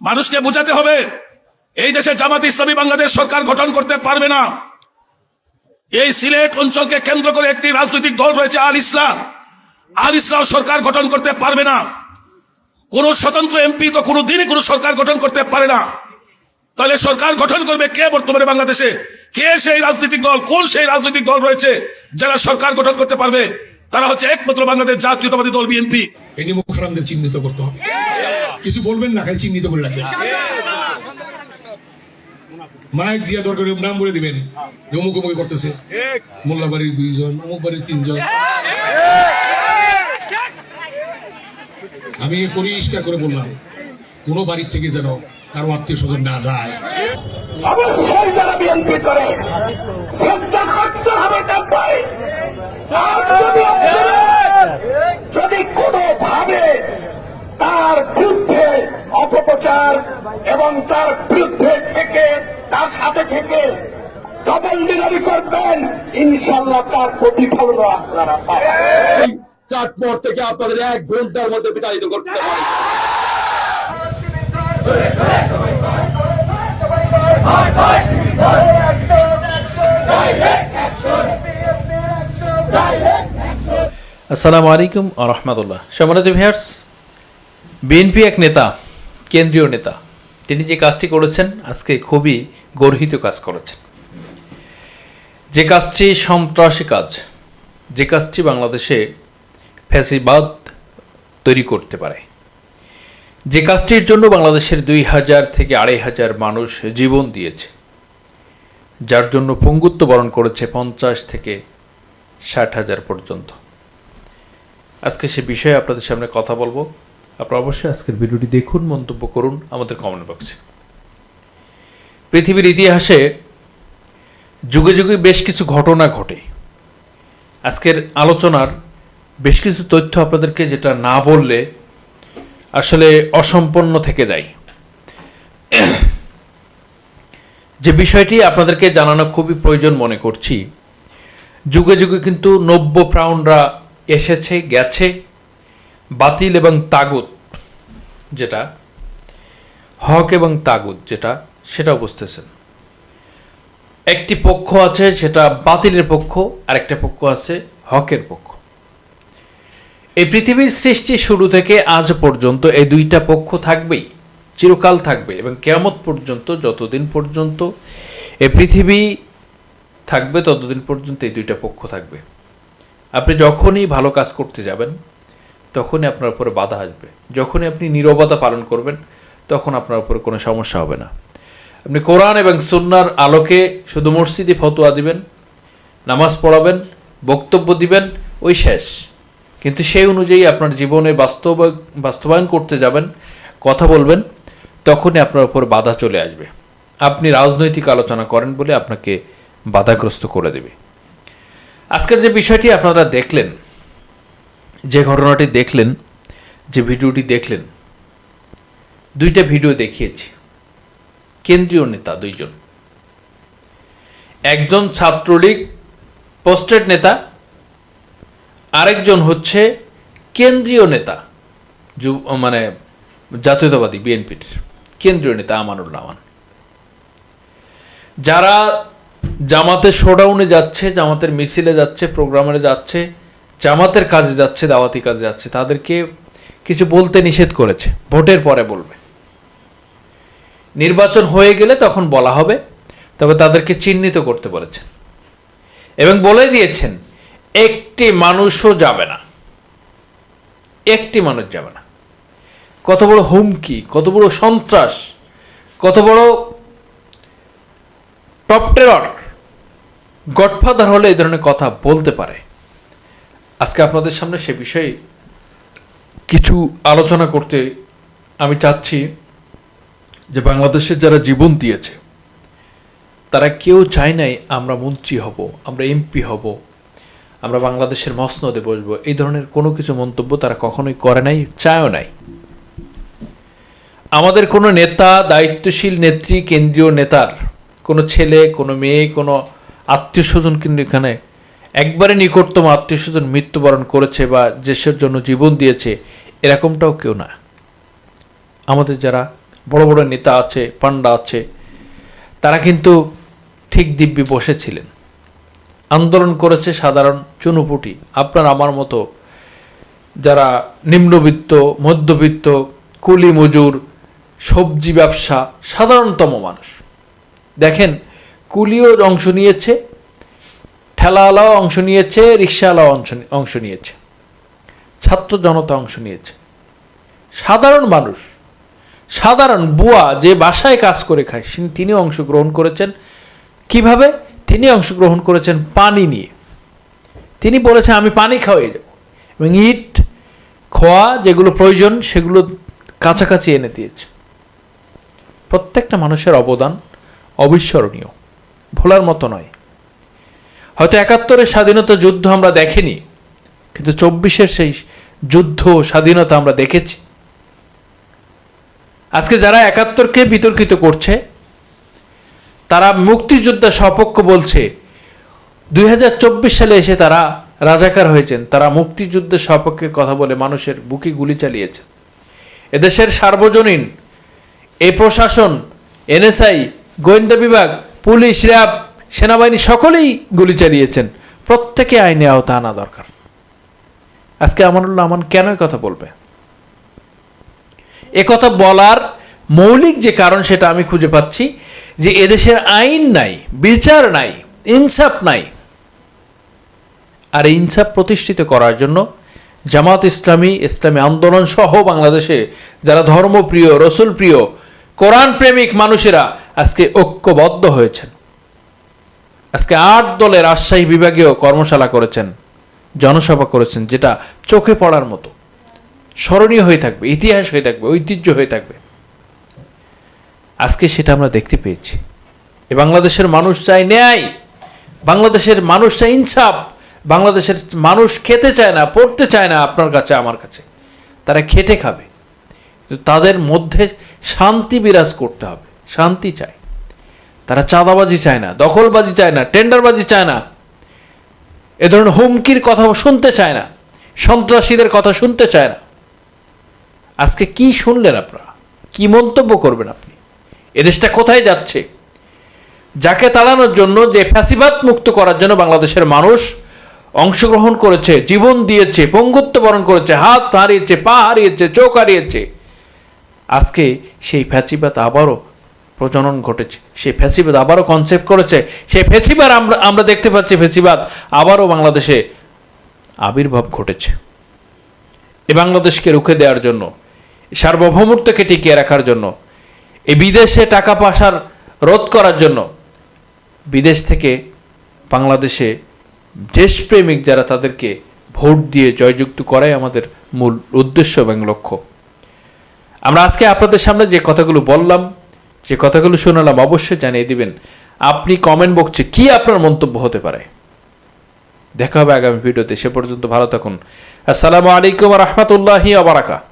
মানুষকে বোঝাতে হবে। এই দেশে জামাত ইসলামী বাংলাদেশ সরকার গঠন করতে পারবে না। এই সিলেট অঞ্চলকে কেন্দ্র করে একটি রাজনৈতিক দল রয়েছে আল ইসলাম। আল ইসলাম সরকার গঠন করতে পারবে না। কোন স্বতন্ত্র এমপি তো কোনো দিনই কোনো সরকার গঠন করতে পারে না। তাহলে সরকার গঠন করবে কে বর্তমানে বাংলাদেশে? কে সেই রাজনৈতিক দল? কোন সেই রাজনৈতিক দল রয়েছে যারা সরকার গঠন করতে পারবে? তারা হচ্ছে একমাত্র বাংলাদেশ জাতীয়তাবাদী দল, বিএনপি। এনি মুখারামদের চিহ্নিত করতে হবে। কিছু বলবেন না খালি চিহ্নিত করে রাখবেন। মাইক দিয়া দরকার নাম বলে দিবেন। যে অমুক অমুক করতেছে। মোল্লা বাড়ির দুইজন অমুক বাড়ির তিনজন। আমি পরিষ্কার করে বললাম কোন বাড়ির থেকে যেন কারও আত্মীয় স্বজন না যায়। অবশ্যই যারা বিএনপি করে চেষ্টা করতে হবে আর যদি যদি কোনোভাবে তার বিরুদ্ধে অপপ্রচার এবং তার বিরুদ্ধে থেকে তার সাথে থেকে ডবল ডিলারি করবেন। ইনশাল্লাহ তার প্রতিফলন আপনারা পাবেন। থেকে আপনাদের এক ঘণ্টার মধ্যে বিতাড়িত করতে পারি আসসালামু আলাইকুম আ রহমতুল্লাহ। সম্মানিত বিএনপি এক নেতা কেন্দ্রীয় নেতা। তিনি যে কাজটি করেছেন, আজকে খুবই গর্হিত কাজ করেছেন। যে কাজটি সন্ত্রাসী কাজ, যে কাজটি বাংলাদেশে ফ্যাসিবাদ তৈরি করতে পারে। যে কাজটির জন্য বাংলাদেশের দুই হাজার থেকে আড়াই হাজার মানুষ জীবন দিয়েছে, যার জন্য পঙ্গুত্ব বরণ করেছে পঞ্চাশ থেকে ষাট হাজার পর্যন্ত। আজকে সে বিষয়ে আপনাদের সামনে কথা বলব। আপনারা অবশ্যই আজকের ভিডিওটি দেখুন, মন্তব্য করুন আমাদের কমেন্ট বক্সে পৃথিবীর ইতিহাসে যুগে যুগে বেশ কিছু ঘটনা ঘটে। আজকের আলোচনার বেশ কিছু তথ্য আপনাদেরকে যেটা না বললে আসলে অসম্পন্ন থেকে যায়। যে বিষয়টি আপনাদেরকে জানানো খুবই প্রয়োজন মনে করছি। যুগে যুগে কিন্তু নব্য প্রাউনরা এসেছে, গেছে। বাতিল এবং তাগুত যেটা হক এবং তাগুত যেটা সেটা বুঝতেছেন। একটি পক্ষ আছে, সেটা বাতিলের পক্ষ আর একটা পক্ষ আছে হকের পক্ষ। এই পৃথিবীর সৃষ্টি শুরু থেকে আজ পর্যন্ত এই দুইটা পক্ষ থাকবেই, চিরকাল থাকবে এবং কেয়ামত পর্যন্ত, যতদিন পর্যন্ত এই পৃথিবী থাকবে, ততদিন পর্যন্ত এই দুইটা পক্ষ থাকবে। আপনি যখনই ভালো কাজ করতে যাবেন তখনই আপনার উপরে বাধা আসবে। যখনই আপনি নীরবতা পালন করবেন, তখন আপনার উপরে কোনো সমস্যা হবে না। আপনি কোরআন এবং সুন্নার আলোকে শুধু মসজিদে ফতোয়া দিবেন, নামাজ পড়াবেন, বক্তব্য দিবেন, ওই শেষ। কিন্তু সেই অনুযায়ী আপনার জীবনে বাস্তব বাস্তবায়ন করতে যাবেন, কথা বলবেন, তখনই আপনার উপর বাধা চলে আসবে। আপনি রাজনৈতিক আলোচনা করেন বলে আপনাকে বাধাগ্রস্ত করে দেবে। আজকের যে বিষয়টি আপনারা দেখলেন যে ঘটনাটি দেখলেন, যে ভিডিওটি দেখলেন, দুইটা ভিডিও দেখিয়েছি। কেন্দ্রীয় নেতা দুইজন। একজন ছাত্রলীগ, পোস্টেড নেতা, আরেকজন হচ্ছে কেন্দ্রীয় নেতা যু- মানে জাতীয়তাবাদী বিএনপির কেন্দ্রীয় নেতা আমানুল আমান। যারা জামাতের শোডাউনে যাচ্ছে, জামাতের মিছিলে যাচ্ছে, প্রোগ্রামে যাচ্ছে জামাতের কাজে যাচ্ছে, দাওয়াতি কাজে যাচ্ছে, তাদেরকে কিছু বলতে নিষেধ করেছে। ভোটের পরে বলবে। নির্বাচন হয়ে গেলে তখন বলা হবে, তবে তাদেরকে চিহ্নিত করতে বলেছেন। এবং বলে দিয়েছেন, একটি মানুষও যাবে না। একটি মানুষ যাবে না। কত বড় হুমকি, কত বড় সন্ত্রাস, কত বড় টপ টেরর, গডফাদার হলে এই ধরনের কথা বলতে পারে। আজকে আপনাদের সামনে সে বিষয়ে কিছু আলোচনা করতে আমি চাচ্ছি যে বাংলাদেশের যারা জীবন দিয়েছে, তারা কেউ চায় নাই আমরা মন্ত্রী হব, আমরা এমপি হব, আমরা বাংলাদেশের মসনদে বসবো। এই ধরনের কোনো কিছু মন্তব্য তারা কখনোই করে নাই, চায়ও নাই। আমাদের কোনো নেতা, দায়িত্বশীল নেত্রী, কেন্দ্রীয় নেতার কোনো ছেলে, কোনো মেয়ে, কোনো আত্মীয় স্বজন কিন্তু এখানে একবারে নিকটতম আত্মীয় স্বজন মৃত্যুবরণ করেছে বা দেশের জন্য জীবন দিয়েছে, এরকমটাও কেউ না। আমাদের যারা বড় বড় নেতা আছে পান্ডা আছে, তারা কিন্তু ঠিক দিব্যি বসেছিলেন। আন্দোলন করেছে সাধারণ চুনুপুটি। আপনার আমার মতো যারা নিম্নবিত্ত, মধ্যবিত্ত কুলি মজুর সবজি ব্যবসা, সাধারণতম মানুষ। দেখেন, কুলিও অংশ নিয়েছে ঠেলাওয়ালাও অংশ নিয়েছে, রিক্সাওয়ালাও অংশ অংশ নিয়েছে, ছাত্র জনতা অংশ নিয়েছে। সাধারণ মানুষ, সাধারণ বুয়া যে বাসায় কাজ করে খায় তিনি অংশগ্রহণ করেছেন। কীভাবে? তিনি অংশগ্রহণ করেছেন পানি নিয়ে। তিনি বলেছেন, আমি পানি খাওয়াই যাব এবং ইট, খোয়া যেগুলো প্রয়োজন, সেগুলো কাছাকাছি এনে দিয়েছে। প্রত্যেকটা মানুষের অবদান অবিস্মরণীয়, ভোলার মতো নয়। হয়তো একাত্তরের স্বাধীনতা যুদ্ধ আমরা দেখিনি, কিন্তু চব্বিশের সেই যুদ্ধ স্বাধীনতা আমরা দেখেছি। আজকে যারা একাত্তরকে বিতর্কিত করছে, তারা মুক্তিযোদ্ধা সপক্ষ বলছে, দুই হাজার চব্বিশ সালে এসে তারা রাজাকার হয়েছেন, তারা মুক্তিযুদ্ধের সপক্ষের কথা বলে মানুষের বুকে গুলি চালিয়েছে এদেশের সার্বজনীন এ প্রশাসন, এনএসআই, গোয়েন্দা বিভাগ, পুলিশ, র্যাব সেনাবাহিনী সকলেই গুলি চালিয়েছেন। প্রত্যেকে আইনে আওতা আনা দরকার। আজকে আমানুল্লাহ আমান কেন কথা বলবে? কথা বলার মৌলিক যে কারণ সেটা আমি খুঁজে পাচ্ছি যে এদেশের আইন নাই, বিচার নাই, ইনসাফ নাই। আর ইনসাফ প্রতিষ্ঠিত করার জন্য জামাত ইসলামী ইসলামী আন্দোলন সহ বাংলাদেশে যারা ধর্মপ্রিয়, রসুলপ্রিয় কোরআন প্রেমিক মানুষেরা আজকে ঐক্যবদ্ধ হয়েছেন। আজকে আট দলের রাজশাহী বিভাগীয় কর্মশালা করেছেন, জনসভা করেছেন, যেটা চোখে পড়ার মতো। স্মরণীয় হয়ে থাকবে, ইতিহাস হয়ে থাকবে, ঐতিহ্য হয়ে থাকবে। আজকে সেটা আমরা দেখতে পেয়েছি। এ বাংলাদেশের মানুষ চায় ন্যায়, বাংলাদেশের মানুষ চায় ইনসাফ, বাংলাদেশের মানুষ খেতে চায় না, পড়তে চায় না আপনার কাছে, আমার কাছে। তারা খেটে খাবে। তাদের মধ্যে শান্তি বিরাজ করতে হবে, শান্তি চায়। তারা চাঁদাবাজি চায় না, দখলবাজি চায় না, টেন্ডারবাজি চায় না। এ ধরনের হুমকির কথা শুনতে চায় না, সন্ত্রাসীদের কথা শুনতে চায় না। আজকে কি শুনলেন আপনারা? কি মন্তব্য করবেন আপনি? এদেশটা কোথায় যাচ্ছে? যাকে তাড়ানোর জন্য, যে ফ্যাসিবাদ মুক্ত করার জন্য বাংলাদেশের মানুষ অংশগ্রহণ করেছে, জীবন দিয়েছে, পঙ্গুত্ব বরণ করেছে, হাত হারিয়েছে, পা হারিয়েছে, চোখ হারিয়েছে, আজকে সেই ফ্যাসিবাদ আবারও প্রজনন ঘটেছে। সেই ফ্যাসিবাদ আবারও কনসেপ্ট করেছে। সেই ফ্যাসিবাদ আমরা আমরা দেখতে পাচ্ছি ফ্যাসিবাদ আবারও বাংলাদেশে আবির্ভাব ঘটেছে। এ বাংলাদেশকে রুখে দেওয়ার জন্য, সার্বভৌমত্বকে টিকিয়ে রাখার জন্য এই বিদেশে টাকা পয়সার রোধ করার জন্য, বিদেশ থেকে বাংলাদেশে দেশপ্রেমিক যারা তাদেরকে ভোট দিয়ে জয়যুক্ত করাই আমাদের মূল উদ্দেশ্য এবং লক্ষ্য। আমরা আজকে আপনাদের সামনে যে কথাগুলো বললাম যে কথাগুলো শোনালাম অবশ্যই জানিয়ে দিবেন। আপনি কমেন্ট বক্সে কি আপনার মন্তব্য হতে পারে? দেখা হবে আগামী ভিডিওতে। সে পর্যন্ত ভালো থাকুন। আসসালামু আলাইকুম রহমতুল্লাহি আবারাকা